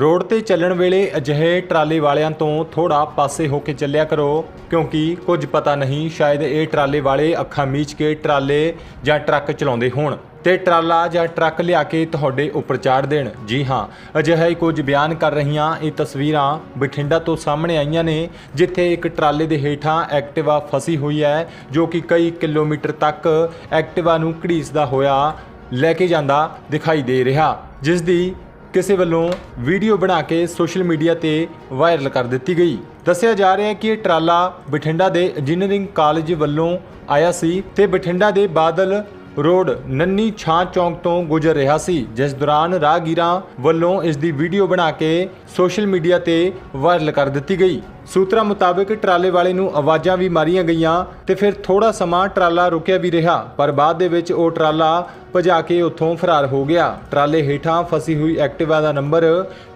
Road ਤੇ ਚੱਲਣ ਵੇਲੇ ਅਜਿਹੇ ਟਰਾਲੇ ਵਾਲਿਆਂ ਤੋਂ ਥੋੜਾ ਪਾਸੇ ਹੋ ਕੇ ਚੱਲਿਆ ਕਰੋ, ਕਿਉਂਕਿ ਕੁਝ ਪਤਾ ਨਹੀਂ ਸ਼ਾਇਦ ਇਹ ਟਰਾਲੇ ਵਾਲੇ ਅੱਖਾਂ ਮੀਚ ਕੇ ਟਰਾਲੇ ਜਾਂ ਟਰੱਕ ਚਲਾਉਂਦੇ ਹੋਣ। ਤੇ ਟਰਾਲਾ ਜਾਂ ਟਰੱਕ ਲਿਆ ਕੇ ਤੁਹਾਡੇ ਉੱਪਰ ਚਾੜ ਦੇਣ। ਜੀ ਹਾਂ, ਅਜਿਹਾ ਹੀ ਕੁਝ ਬਿਆਨ ਕਰ ਰਹੀਆਂ ਇਹ ਤਸਵੀਰਾਂ ਬਠਿੰਡਾ ਤੋਂ ਸਾਹਮਣੇ ਆਈਆਂ ਨੇ, ਜਿੱਥੇ ਇੱਕ ਟਰਾਲੇ ਦੇ ਹੇਠਾਂ ਐਕਟਿਵਾ ਫਸੀ ਹੋਈ ਹੈ, ਜੋ ਕਿ ਕਈ ਕਿਲੋਮੀਟਰ ਤੱਕ ਐਕਟਿਵਾ ਨੂੰ ਘੜੀਸਦਾ ਹੋਇਆ ਲੈ ਕੇ ਜਾਂਦਾ ਦਿਖਾਈ ਦੇ ਰਿਹਾ। ਜਿਸ ਦੀ ਕਿਸੇ ਵੱਲੋਂ ਵੀਡੀਓ ਬਣਾ ਕੇ ਸੋਸ਼ਲ ਮੀਡੀਆ ਤੇ ਵਾਇਰਲ ਕਰ ਦਿੱਤੀ ਗਈ। ਦੱਸਿਆ ਜਾ ਰਿਹਾ ਹੈ ਕਿ ਇਹ ਟਰਾਲਾ ਬਠਿੰਡਾ ਦੇ ਇੰਜੀਨੀਅਰਿੰਗ ਕਾਲਜ ਵੱਲੋਂ ਆਇਆ ਸੀ ਤੇ ਬਠਿੰਡਾ ਦੇ ਬਾਦਲ ਰੋਡ ਨੰਨੀ ਛਾਂ ਚੌਂਕ ਤੋਂ ਗੁਜ਼ਰ ਰਿਹਾ ਸੀ, ਜਿਸ ਦੌਰਾਨ ਰਾਹਗੀਰਾਂ ਵੱਲੋਂ ਇਸ ਦੀ ਵੀਡੀਓ ਬਣਾ ਕੇ ਸੋਸ਼ਲ ਮੀਡੀਆ ਤੇ ਵਾਇਰਲ ਕਰ ਦਿੱਤੀ ਗਈ। ਸੂਤਰਾਂ ਮੁਤਾਬਕ ਟਰਾਲੇ ਵਾਲੇ ਨੂੰ ਆਵਾਜ਼ਾਂ ਵੀ ਮਾਰੀਆਂ ਗਈਆਂ ਤੇ ਫਿਰ ਥੋੜਾ ਸਮਾਂ ਟਰਾਲਾ ਰੁਕਿਆ ਵੀ ਰਿਹਾ, ਪਰ ਬਾਅਦ ਦੇ ਵਿੱਚ ਉਹ ਟਰਾਲਾ ਭਜਾ ਕੇ ਉੱਥੋਂ ਫਰਾਰ ਹੋ ਗਿਆ। ਟਰਾਲੇ ਹੇਠਾਂ ਫਸੀ ਹੋਈ ਐਕਟਿਵਾ ਦਾ ਨੰਬਰ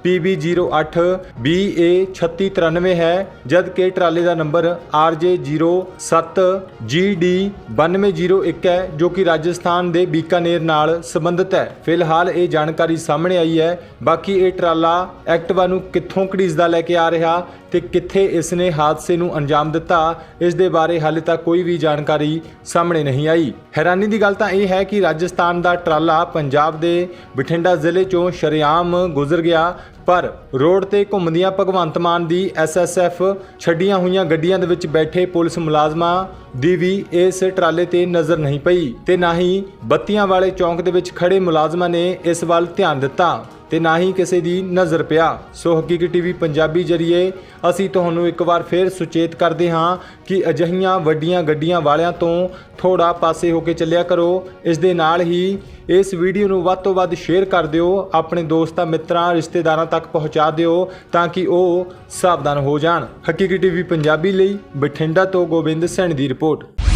PB08 BA3693 ਹੈ ਜਦ ਕਿ ਟਰਾਲੇ ਦਾ ਨੰਬਰ RJ07 GD 9201 ਹੈ, ਜੋ ਕਿ ਰਾਜ ਰਾਜਸਥਾਨ ਦੇ ਬੀਕਾਨੇਰ ਨਾਲ ਸੰਬੰਧਿਤ ਹੈ। ਫਿਲਹਾਲ ਇਹ ਜਾਣਕਾਰੀ ਸਾਹਮਣੇ ਆਈ ਹੈ। ਬਾਕੀ ਇਹ ਟਰਾਲਾ ਐਕਟਿਵਾ ਨੂੰ ਕਿੱਥੋਂ ਘੜੀਸਦਾ ਲੈ ਕੇ ਆ ਰਿਹਾ ਤੇ ਕਿੱਥੇ ਇਸ ਨੇ ਹਾਦਸੇ ਨੂੰ ਅੰਜਾਮ ਦਿੱਤਾ, ਇਸ ਦੇ ਬਾਰੇ ਹਾਲੇ ਤੱਕ ਕੋਈ ਵੀ ਜਾਣਕਾਰੀ ਸਾਹਮਣੇ ਨਹੀਂ ਆਈ। ਹੈਰਾਨੀ ਦੀ ਗੱਲ ਤਾਂ ਇਹ ਹੈ ਕਿ ਰਾਜਸਥਾਨ ਦਾ ਟਰਾਲਾ ਪੰਜਾਬ ਦੇ ਬਠਿੰਡਾ ਜ਼ਿਲ੍ਹੇ ਚੋਂ ਸ਼ਰੇਆਮ ਗੁਜ਼ਰ ਗਿਆ। ਪਰ ਰੋਡ ਤੇ ਘੁੰਮਦੀਆਂ ਭਗਵੰਤ ਮਾਨ ਦੀ ਐਸਐਸਐਫ ਛੱਡੀਆਂ ਹੋਈਆਂ ਗੱਡੀਆਂ ਦੇ ਵਿੱਚ ਬੈਠੇ ਪੁਲਿਸ ਮੁਲਾਜ਼ਮਾਂ ਦੀ ਵੀ ਇਸ ਟਰਾਲੇ ਤੇ ਨਜ਼ਰ ਨਹੀਂ ਪਈ ਤੇ ਨਾ ਹੀ ਬੱਤੀਆਂ ਵਾਲੇ ਚੌਂਕ ਦੇ ਵਿੱਚ ਖੜੇ ਮੁਲਾਜ਼ਮਾਂ ਨੇ ਇਸ ਵੱਲ ਧਿਆਨ ਦਿੱਤਾ। ਤੇ ਨਾ ਹੀ ਕਿਸੇ ਦੀ ਨਜ਼ਰ ਪਿਆ। ਸੋ ਹਕੀਕੀ ਟੀਵੀ ਪੰਜਾਬੀ ਜਰੀਏ ਅਸੀਂ ਤੁਹਾਨੂੰ ਇੱਕ ਵਾਰ ਫੇਰ ਸੁਚੇਤ ਕਰਦੇ ਹਾਂ ਕਿ ਅਜਿਹੀਆਂ ਵੱਡੀਆਂ ਗੱਡੀਆਂ ਵਾਲਿਆਂ ਤੋਂ ਥੋੜਾ ਪਾਸੇ ਹੋ ਕੇ ਚੱਲਿਆ ਕਰੋ। ਇਸ ਦੇ ਨਾਲ ਹੀ ਇਸ ਵੀਡੀਓ ਨੂੰ ਵੱਧ ਤੋਂ ਵੱਧ ਸ਼ੇਅਰ ਕਰ ਦਿਓ, ਆਪਣੇ ਦੋਸਤਾਂ, ਮਿੱਤਰਾਂ, ਰਿਸ਼ਤੇਦਾਰਾਂ ਤੱਕ ਪਹੁੰਚਾ ਦਿਓ ਤਾਂ ਕਿ ਉਹ ਸਾਵਧਾਨ ਹੋ ਜਾਣ। ਹਕੀਕੀ ਟੀਵੀ ਪੰਜਾਬੀ ਲਈ ਬਠਿੰਡਾ ਤੋਂ ਗੋਬਿੰਦ ਸੈਣੀ ਦੀ ਰਿਪੋਰਟ।